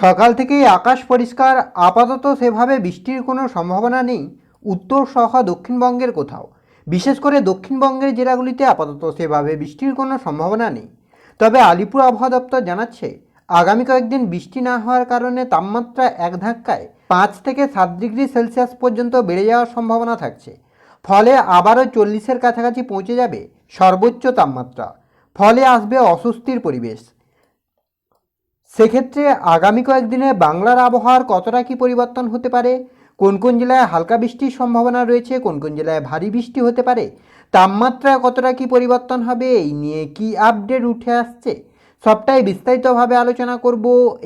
সকাল থেকেই আকাশ পরিষ্কার, আপাতত সেভাবে বৃষ্টির কোনো সম্ভাবনা নেই। উত্তর সহ দক্ষিণবঙ্গের কোথাও। বিশেষ করে দক্ষিণবঙ্গের জেলাগুলিতে আপাতত সেভাবে বৃষ্টির কোনো সম্ভাবনা নেই। তবে আলিপুর আবহাওয়া দপ্তর জানাচ্ছে, আগামী কয়েকদিন বৃষ্টি না হওয়ার কারণে তাপমাত্রা এক ধাক্কায় পাঁচ থেকে সাত ডিগ্রি সেলসিয়াস পর্যন্ত বেড়ে যাওয়ার সম্ভাবনা থাকছে। ফলে আবারও চল্লিশের কাছাকাছি পৌঁছে যাবে সর্বোচ্চ তাপমাত্রা। ফলে আসবে অস্বস্তির পরিবেশ। সেক্ষেত্রে আগামী কয়েকদিনে বাংলার আবহাওয়ার কতটা কি পরিবর্তন হতে পারে? কোন কোন জেলায় হালকা বৃষ্টির সম্ভাবনা রয়েছে? কোন কোন জেলায় ভারী বৃষ্টি হতে পারে? তাপমাত্রা কতটা কি পরিবর্তন হবে? এই নিয়ে কি আপডেট উঠে আসছে? সবটাই বিস্তারিতভাবে আলোচনা করব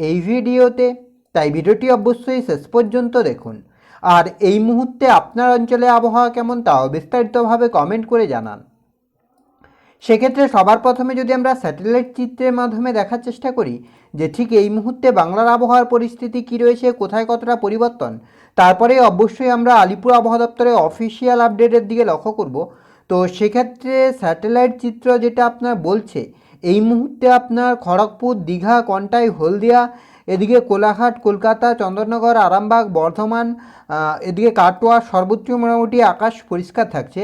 এই ভিডিওতে। তাই ভিডিওটি অবশ্যই শেষ পর্যন্ত দেখুন। আর এই মুহূর্তে আপনার অঞ্চলে আবহাওয়া কেমন, তাও বিস্তারিতভাবে কমেন্ট করে জানান। সেক্ষেত্রে সবার প্রথমে যদি আমরা স্যাটেলাইট চিত্রের মাধ্যমে দেখার চেষ্টা করি যে ঠিক এই মুহূর্তে বাংলার আবহাওয়ার পরিস্থিতি কী রয়েছে, কোথায় কতটা পরিবর্তন, তারপরে অবশ্যই আমরা আলিপুর আবহাওয়া দপ্তরের অফিসিয়াল আপডেটের দিকে লক্ষ্য করব। তো সেক্ষেত্রে স্যাটেলাইট চিত্র যেটা আপনার বলছে, এই মুহূর্তে আপনার খড়গপুর, দীঘা, কন্টাই, হলদিয়া, এদিকে কোলাঘাট, কলকাতা, চন্দননগর, আরামবাগ, বর্ধমান এদিকে কাটোয়া, সর্বোচ্চ মোটামুটি আকাশ পরিষ্কার থাকছে।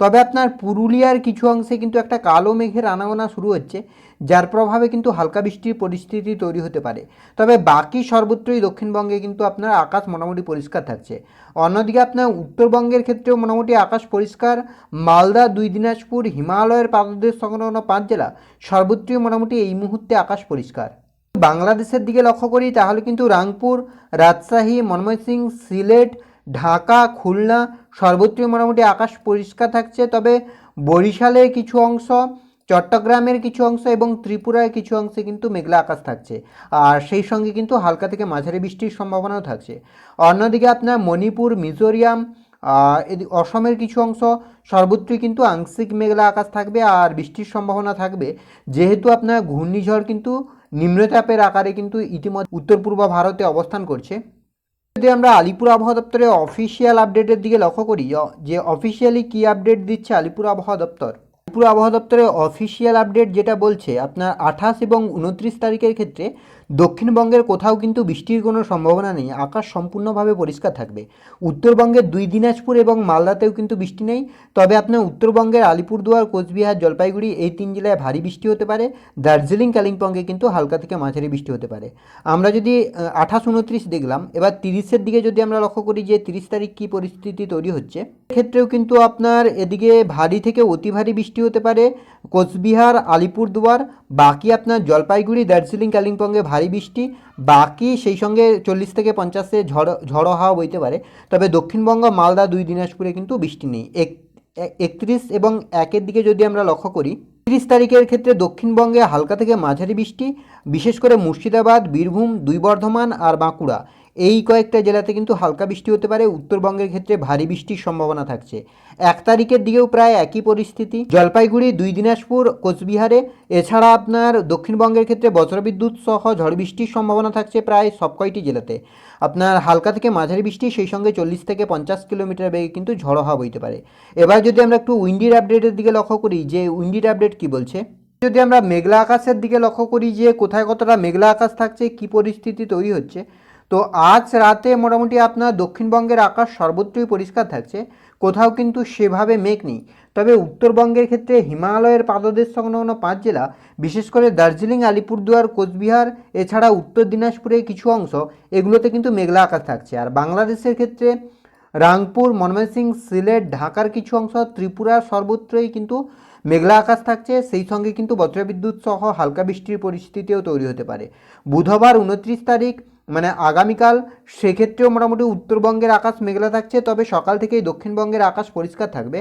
তবে আপনার পুরুলিয়ার কিছু অংশে কিন্তু একটা কালো মেঘের আনাগোনা শুরু হচ্ছে, যার প্রভাবে কিন্তু হালকা বৃষ্টির পরিস্থিতি তৈরি হতে পারে। তবে বাকি সর্বত্রই দক্ষিণবঙ্গে কিন্তু আপনার আকাশ মোটামুটি পরিষ্কার থাকছে। অন্যদিকে আপনার উত্তরবঙ্গের ক্ষেত্রেও মোটামুটি আকাশ পরিষ্কার। মালদা, দুই দিনাজপুর, হিমালয়ের পাদদেশ সংলগ্ন পাঁচ জেলা সর্বত্রই মোটামুটি এই মুহূর্তে আকাশ পরিষ্কার। বাংলাদেশের দিকে লক্ষ্য করি তাহলে কিন্তু রাংপুর, রাজশাহী, ময়মনসিংহ, সিলেট ঢাকা, খুলনা, সর্বত্রই মোটামুটি আকাশ পরিষ্কার থাকছে। তবে বরিশালের কিছু অংশ, চট্টগ্রামের কিছু অংশ এবং ত্রিপুরার কিছু অংশে কিন্তু মেঘলা আকাশ থাকছে। আর সেই সঙ্গে কিন্তু হালকা থেকে মাঝারি বৃষ্টির সম্ভাবনাও থাকছে। অন্যদিকে আপনার মণিপুর মিজোরিয়াম অসমের কিছু অংশ, সর্বত্রই কিন্তু আংশিক মেঘলা আকাশ থাকবে আর বৃষ্টির সম্ভাবনা থাকবে। যেহেতু আপনার ঘূর্ণিঝড় কিন্তু নিম্নচাপের আকারে কিন্তু ইতিমধ্যে উত্তর পূর্ব ভারতে অবস্থান করছে। যদি আমরা আলিপুর আবহাওয়া দপ্তরের অফিসিয়াল আপডেটের দিকে লক্ষ্য করি যে অফিসিয়ালি কি আপডেট দিচ্ছে আলিপুর আবহাওয়া দপ্তর? আলিপুর আবহাওয়া দপ্তরের অফিসিয়াল আপডেট যেটা বলছে, আপনার আঠাশ এবং উনত্রিশ তারিখের ক্ষেত্রে দক্ষিণবঙ্গের কোথাও কিন্তু বৃষ্টির কোনো সম্ভাবনা নেই, আকাশ সম্পূর্ণভাবে পরিষ্কার থাকবে। উত্তরবঙ্গের দুই দিনাজপুর এবং মালদাতেও কিন্তু বৃষ্টি নেই, তবে আপনার উত্তরবঙ্গের আলিপুরদুয়ার, কোচবিহার, জলপাইগুড়ি এই তিন জেলায় ভারী বৃষ্টি হতে পারে। দার্জিলিং, কালিম্পংয়ে কিন্তু হালকা থেকে মাঝারি বৃষ্টি হতে পারে। আমরা যদি আঠাশ উনত্রিশ দেখলাম, এবার তিরিশের দিকে যদি আমরা লক্ষ্য করি যে তিরিশ তারিখ কী পরিস্থিতি তৈরি হচ্ছে ক্ষেত্রেও কিন্তু আপনার এদিকে ভারী থেকে অতি ভারী বৃষ্টি হতে পারে। কোচবিহার, আলিপুরদুয়ার, বাকি আপনার জলপাইগুড়ি, দার্জিলিং, কালিম্পংয়ে ভারী বৃষ্টি, বাকি সেই সঙ্গে চল্লিশ থেকে পঞ্চাশে ঝড়, ঝড়ো হাওয়া বইতে পারে। তবে দক্ষিণবঙ্গ, মালদা, দুই দিনাজপুরে কিন্তু বৃষ্টি নেই। এক একত্রিশ এবং একের দিকে যদি আমরা লক্ষ্য করি, তিরিশ তারিখের ক্ষেত্রে দক্ষিণবঙ্গে হালকা থেকে মাঝারি বৃষ্টি, বিশেষ করে মুর্শিদাবাদ, বীরভূম, দুই বর্ধমান আর বাঁকুড়া। এই কয়েকটা জেলাতে কিন্তু হালকা বৃষ্টি হতে পারে, উত্তরবঙ্গের ক্ষেত্রে ভারী বৃষ্টির সম্ভাবনা থাকছে। এক তারিখের দিকেও প্রায় একই পরিস্থিতি। জলপাইগুড়ি, দুই দিনাজপুর, কোচবিহারে, এছাড়া আপনার দক্ষিণবঙ্গের ক্ষেত্রে বজ্রবিদ্যুৎ সহ ঝড় বৃষ্টির সম্ভাবনা থাকছে প্রায় সব কয়টি জেলাতে। আপনার হালকা থেকে মাঝারি বৃষ্টি, সেই সঙ্গে চল্লিশ থেকে পঞ্চাশ কিলোমিটার বেগে কিন্তু ঝড়ো হাওয়া বইতে পারে। এবার যদি আমরা একটু উইন্ডির আপডেটের দিকে লক্ষ্য করি, যে উইন্ডির আপডেট কি বলছে? যদি আমরা মেঘলা আকাশের দিকে লক্ষ্য করি, যে কোথায় কতটা মেঘলা আকাশ থাকছে, কি পরিস্থিতি তৈরি হচ্ছে তো আজ রাতে মোটামুটি আপনার দক্ষিণবঙ্গের আকাশ সর্বত্রই পরিষ্কার থাকছে, কোথাও কিন্তু সেভাবে মেঘ নেই। তবে উত্তরবঙ্গের ক্ষেত্রে হিমালয়ের পাদদেশ সংলগ্ন পাঁচ জেলা, বিশেষ করে দার্জিলিং, আলিপুরদুয়ার, কোচবিহার, এছাড়া উত্তর দিনাজপুরের কিছু অংশ, এগুলোতে কিন্তু মেঘলা আকাশ থাকছে। আর বাংলাদেশের ক্ষেত্রে রাংপুর, ময়মনসিংহ, সিলেট, ঢাকার কিছু অংশ ত্রিপুরার সর্বত্রই কিন্তু মেঘলা আকাশ থাকছে। সেই সঙ্গে কিন্তু বজ্রবিদ্যুৎ সহ হালকা বৃষ্টির পরিস্থিতিও তৈরি হতে পারে। বুধবার উনত্রিশ তারিখ মানে আগামীকাল সেক্ষেত্রেও মোটামুটি উত্তরবঙ্গের আকাশ মেঘলা থাকছে, তবে সকাল থেকেই দক্ষিণবঙ্গের আকাশ পরিষ্কার থাকবে।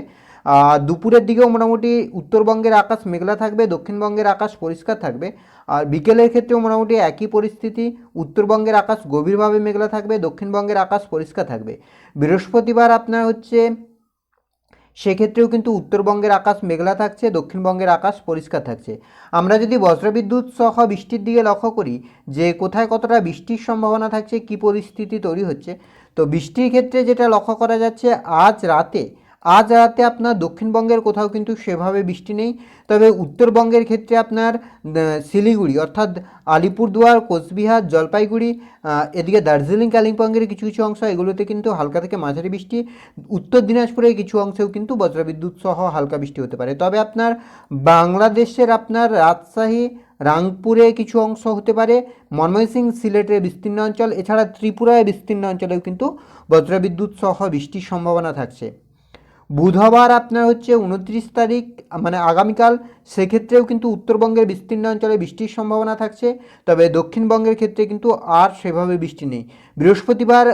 দুপুরের দিকেও মোটামুটি উত্তরবঙ্গের আকাশ মেঘলা থাকবে, দক্ষিণবঙ্গের আকাশ পরিষ্কার থাকবে। আর বিকেলের ক্ষেত্রেও মোটামুটি একই পরিস্থিতি, উত্তরবঙ্গের আকাশ গভীরভাবে মেঘলা থাকবে, দক্ষিণবঙ্গের আকাশ পরিষ্কার থাকবে। বৃহস্পতিবার আপনার হচ্ছে সেক্ষেত্রেও কিন্তু উত্তরবঙ্গের আকাশ মেঘলা থাকছে, দক্ষিণবঙ্গের আকাশ পরিষ্কার থাকছে। আমরা যদি বজ্রবিদ্যুৎ সহ বৃষ্টির দিকে লক্ষ্য করি, যে কোথায় কতটা বৃষ্টির সম্ভাবনা থাকছে, কি পরিস্থিতি তৈরি হচ্ছে, তো বৃষ্টির ক্ষেত্রে যেটা লক্ষ্য করা যাচ্ছে, আজ রাতে আজ রাতে আপনার দক্ষিণবঙ্গের কোথাও কিন্তু সেভাবে বৃষ্টি নেই। তবে উত্তরবঙ্গের ক্ষেত্রে আপনার শিলিগুড়ি অর্থাৎ আলিপুরদুয়ার, কোচবিহার, জলপাইগুড়ি এদিকে দার্জিলিং, কালিম্পংয়ের কিছু কিছু অংশ, এগুলোতে কিন্তু হালকা থেকে মাঝারি বৃষ্টি। উত্তর দিনাজপুরের কিছু অংশেও কিন্তু বজ্রবিদ্যুৎ সহ হালকা বৃষ্টি হতে পারে। তবে আপনার বাংলাদেশের আপনার রাজশাহী, রাংপুরে কিছু অংশ হতে পারে। ময়মনসিং সিলেটের বিস্তীর্ণ অঞ্চল, এছাড়া ত্রিপুরায় বিস্তীর্ণ অঞ্চলেও কিন্তু বজ্রবিদ্যুৎ সহ বৃষ্টির সম্ভাবনা থাকছে। বুধবার আপনার হচ্ছে উনত্রিশ তারিখ মানে আগামীকাল, সেক্ষেত্রেও কিন্তু উত্তরবঙ্গের বিস্তীর্ণ অঞ্চলে বৃষ্টির সম্ভাবনা থাকছে, তবে দক্ষিণবঙ্গের ক্ষেত্রে কিন্তু আর সেভাবে বৃষ্টি নেই। বৃহস্পতিবার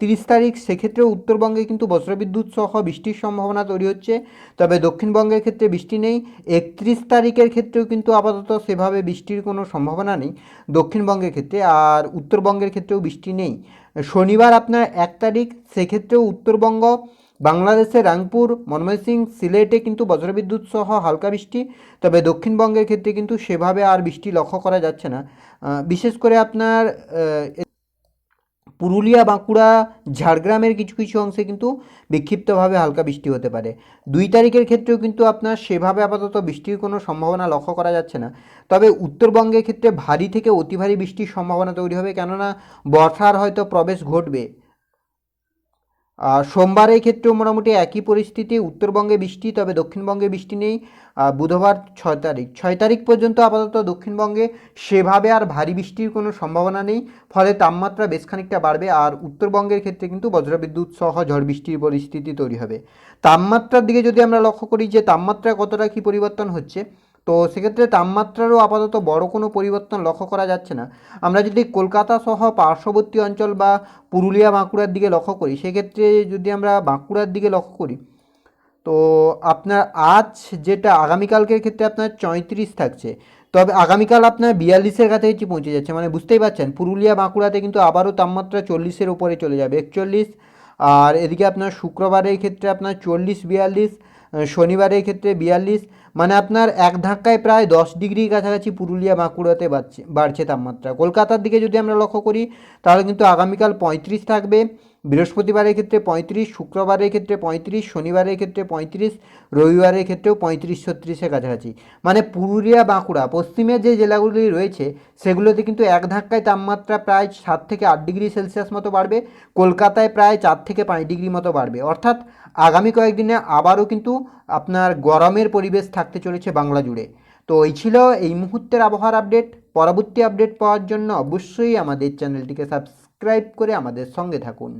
তিরিশ তারিখ, সেক্ষেত্রেও উত্তরবঙ্গে কিন্তু বজ্রবিদ্যুৎ সহ বৃষ্টির সম্ভাবনা তৈরি হচ্ছে, তবে দক্ষিণবঙ্গের ক্ষেত্রে বৃষ্টি নেই। একত্রিশ তারিখের ক্ষেত্রেও কিন্তু আপাতত সেভাবে বৃষ্টির কোনো সম্ভাবনা নেই দক্ষিণবঙ্গের ক্ষেত্রে, আর উত্তরবঙ্গের ক্ষেত্রেও বৃষ্টি নেই। শনিবার আপনার এক তারিখ, সেক্ষেত্রেও উত্তরবঙ্গ বাংলাদেশের রাংপুর ময়মনসিং সিলেটে কিন্তু বজ্রবিদ্যুৎ সহ হালকা বৃষ্টি, তবে দক্ষিণবঙ্গের ক্ষেত্রে কিন্তু সেভাবে আর বৃষ্টি লক্ষ্য করা যাচ্ছে না। বিশেষ করে আপনার পুরুলিয়া, বাঁকুড়া, ঝাড়গ্রামের কিছু কিছু অংশে কিন্তু বিক্ষিপ্তভাবে হালকা বৃষ্টি হতে পারে। দুই তারিখের ক্ষেত্রেও কিন্তু আপনার সেভাবে আপাতত বৃষ্টির কোনো সম্ভাবনা লক্ষ্য করা যাচ্ছে না। তবে উত্তরবঙ্গের ক্ষেত্রে ভারী থেকে অতি ভারী বৃষ্টির সম্ভাবনা তৈরি হবে, কেননা বর্ষার হয়তো প্রবেশ ঘটবে। আর সোমবারের ক্ষেত্রেও মোটামুটি একই পরিস্থিতি, উত্তরবঙ্গে বৃষ্টি, তবে দক্ষিণবঙ্গে বৃষ্টি নেই। বুধবার ছয় তারিখ। ছয় তারিখ পর্যন্ত আপাতত দক্ষিণবঙ্গে সেভাবে আর ভারী বৃষ্টির কোনো সম্ভাবনা নেই। ফলে তাপমাত্রা বেশ খানিকটা বাড়বে আর উত্তরবঙ্গের ক্ষেত্রে কিন্তু বজ্রবিদ্যুৎ সহ ঝড় বৃষ্টির পরিস্থিতি তৈরি হবে। তাপমাত্রার দিকে যদি আমরা লক্ষ্য করি যে তাপমাত্রা কতটা কী পরিবর্তন হচ্ছে তো সেক্ষেত্রে তাপমাত্রারও আপাতত বড় কোনো পরিবর্তন লক্ষ্য করা যাচ্ছে না। আমরা যদি কলকাতা সহ পার্শ্ববর্তী অঞ্চল বা পুরুলিয়া বাঁকুড়ার দিকে লক্ষ্য করি, সেক্ষেত্রে যদি আমরা বাঁকুড়ার দিকে লক্ষ্য করি, তো আপনার আজ যেটা আগামীকালকের ক্ষেত্রে আপনার চৈত্রিশ থাকছে। তবে আগামীকাল আপনার বিয়াল্লিশের কাছাকাছি পৌঁছে যাচ্ছে। মানে বুঝতেই পারছেন, পুরুলিয়া বাঁকুড়াতে কিন্তু আবারও তাপমাত্রা চল্লিশের উপরে চলে যাবে, একচল্লিশ। আর এদিকে আপনার শুক্রবারের ক্ষেত্রে আপনার চল্লিশ বিয়াল্লিশ। শনিবারের ক্ষেত্রে বিয়াল্লিশ মানে আপনার এক ধাক্কায় প্রায় দশ ডিগ্রির কাছাকাছি পুরুলিয়া বাঁকুড়াতে বাড়ছে বাড়ছে তাপমাত্রা। কলকাতার দিকে যদি আমরা লক্ষ্য করি, তাহলে কিন্তু আগামীকাল পঁয়ত্রিশ থাকবে। বৃহস্পতিবারের ক্ষেত্রে পঁয়ত্রিশ, শুক্রবারের ক্ষেত্রে পঁয়ত্রিশ, শনিবারের ক্ষেত্রে পঁয়ত্রিশ, রবিবারের ক্ষেত্রেও পঁয়ত্রিশ, ছত্রিশের কাছাকাছি। মানে পুরুলিয়া, বাঁকুড়া, পশ্চিমে যে জেলাগুলি রয়েছে, সেগুলোতে কিন্তু এক ধাক্কায় তাপমাত্রা প্রায় সাত থেকে আট ডিগ্রি সেলসিয়াস মতো বাড়বে, কলকাতায় প্রায় চার থেকে পাঁচ ডিগ্রি মতো বাড়বে। অর্থাৎ আগামী কয়েকদিনে আবারও কিন্তু আপনার গরমের পরিবেশ থাকতে চলেছে বাংলা জুড়ে। তো এই ছিল এই মুহূর্তের আবহাওয়ার আপডেট। পরবর্তী আপডেট পাওয়ার জন্য অবশ্যই আমাদের চ্যানেলটিকে সাবস্ক্রাইব করে আমাদের সঙ্গে থাকুন।